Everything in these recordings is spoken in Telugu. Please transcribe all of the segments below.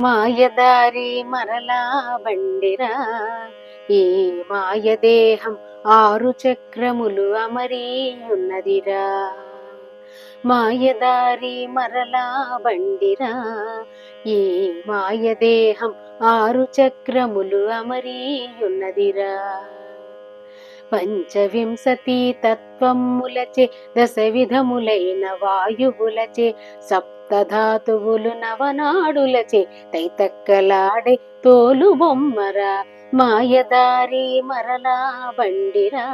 మాయదారి మరలా బండిరా. ఈ మాయదేహం ఆరు చక్రములు అమరీయున్నదిరా. ఉన్నదిరా మాయదారి మరలా బండిరా. ఈ మాయదేహం ఆరు చక్రములు అమరీయున్నదిరా. ఉన్నదిరా పంచవింశతి తత్వములచే దశ విధములైన వాయువులచే సప్తధాతువులు నవనాడులచే తైతక్కలాడే తోలు బొమ్మరా మాయదారి మరలా బండిరా.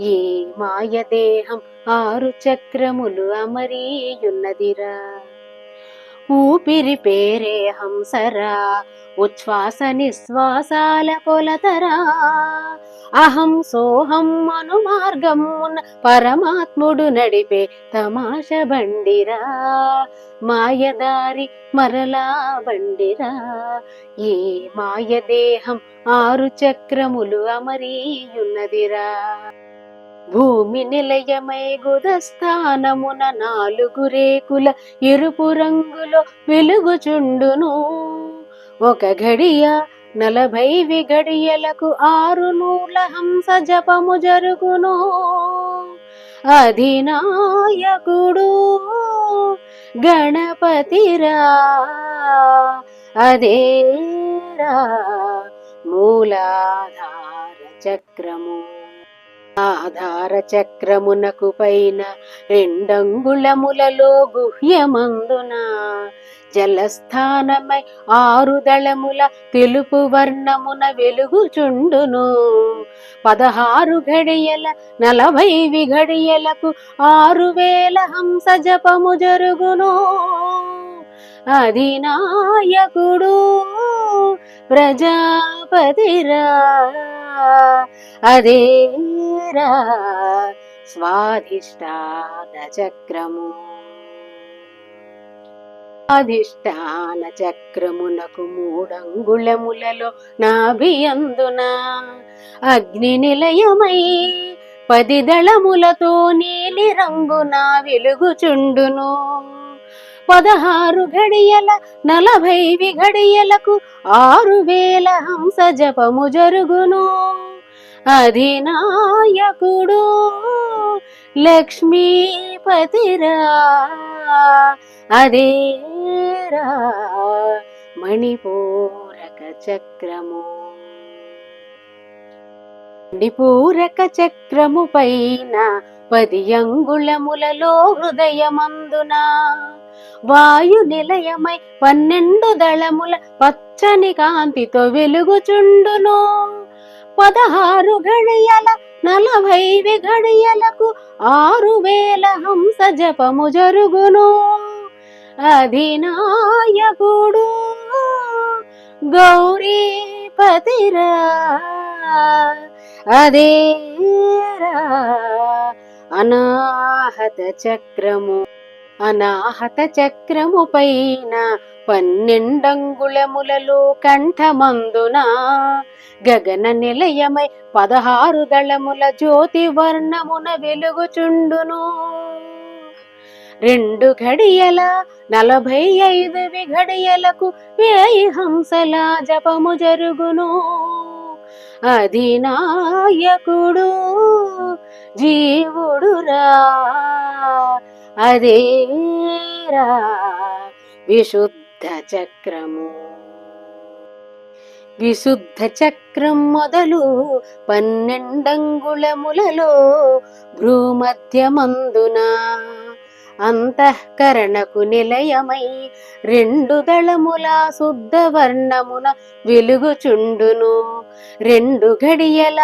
మాయ మాయదేహం ఆరు చక్రములు అమరీయున్నదిరా. ఊపిరి పేరే హంసరా ఉచ్ఛ్వాస నిశ్వాసాల కొలతరా అహం సోహం అను మార్గమున పరమాత్ముడు నడిపే తమాష బండిరా. మాయదారి మరలా బండిరా. ఏ మాయదేహం ఆరు చక్రములు అమరీయున్నదిరా. భూమి నిలయమై గుదస్థానమున నాలుగు రేకుల ఎరుపు రంగులో వెలుగుచుండును. ఒక ఘడియ నలభై విఘడియలకు ఆరు నూల హంస జపము జరుగును. అధినాయకుడు గణపతిరా అదేరా మూలాధార చక్రము. ఆధార చక్రమునకు పైన రెండంగుళములలో గుహ్యమందున జలస్థానమై ఆరుదళముల తెలుపు వర్ణమున వెలుగుచుండును. పదహారు ఘడియల నలభై విఘడియలకు ఆరు వేల హంస జపము జరుగును. అధినాయకుడు ప్రజాపతిరా అదేరా స్వాధిష్టాన చక్రము. అధిష్టాన చక్రమునకు మూడంగుళములలో నాభియందున అగ్ని నిలయమై పది దళములతో నీలి రంగున వెలుగుచుండును. పదహారు ఘడియల నలభై విఘడియలకు ఆరు వేల హంస జపము జరుగును. అధినాయకుడు లక్ష్మీపతిరా. అదేరా మణిపూరక చక్రము. మణిపూరక చక్రము పైన పది అంగుళములలో హృదయమందున వాయు నిలయమై పన్నెండు దళముల పచ్చని కాంతితో వెలుగుచుండును. పదహారు గడియల నలభై గడియలకు ఆరు వేల హంస జపము జరుగును. అధినాయకుడు గౌరీపతిరా అదేరా అనాహత చక్రము. అనాహత చక్రము పైన పన్నెండంగుళములలో కంఠమందున గగన నిలయమై పదహారు దళముల జ్యోతి వర్ణమున వెలుగుచుండును. రెండు ఘడియల నలభై ఐదు విఘడియలకు వేయి హంసల జపము జరుగును. అధినాయకుడు జీవుడురా అదేరా విశుద్ధ చక్రము. విశుద్ధ చక్రం మొదలు పన్నెండంగుళములలో భ్రూమధ్యమందునా అంతఃకరణకు నిలయమై రెండు దళముల శుద్ధ వర్ణమున వెలుగుచుండును. రెండు గడియల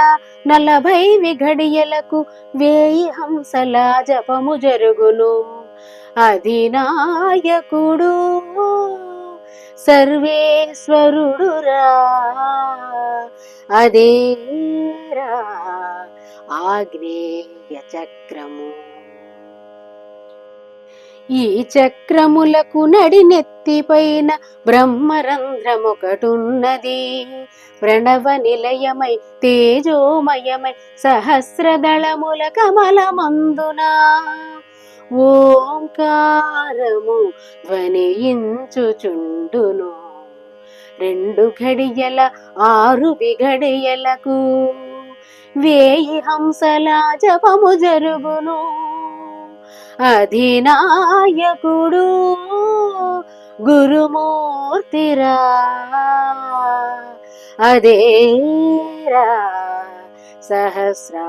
నలభై విఘడియలకు వేయి హంసల జపము జరుగును. అధినాయకుడు సర్వేశ్వరుడురా అదేరా ఆగ్నేయ చక్రము ఈ చక్రములకు నడినెత్తిపైన బ్రహ్మరంధ్రమొకటున్నది. ప్రణవ నిలయమై తేజోమయమై సహస్రదళముల కమలమందున ఓంకారము ధ్వనియించుచుండును. రెండు ఘడియల ఆరు విఘడియలకు వేయి హంసలా జపము జరుగును. అధినాయకుడు గురుమూర్తిరా. అదేరా సహస్రా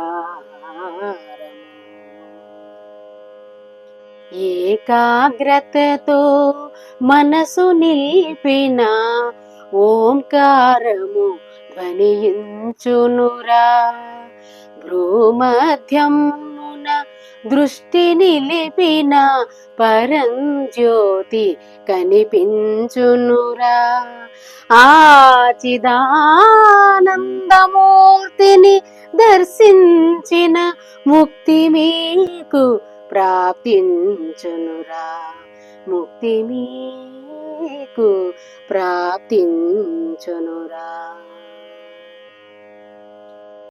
ఏకాగ్రతతో మనసు నిలిపిన ఓంకారము ధ్వనించునురా. భ్రూమధ్యమున దృష్టి నిలిపిన పరంజ్యోతి కనిపించునురా. ఆచిదానందమూర్తిని దర్శించిన ముక్తి మీకు ప్రాప్తించునురా. ముక్తి మీకు ప్రాప్తించునురా.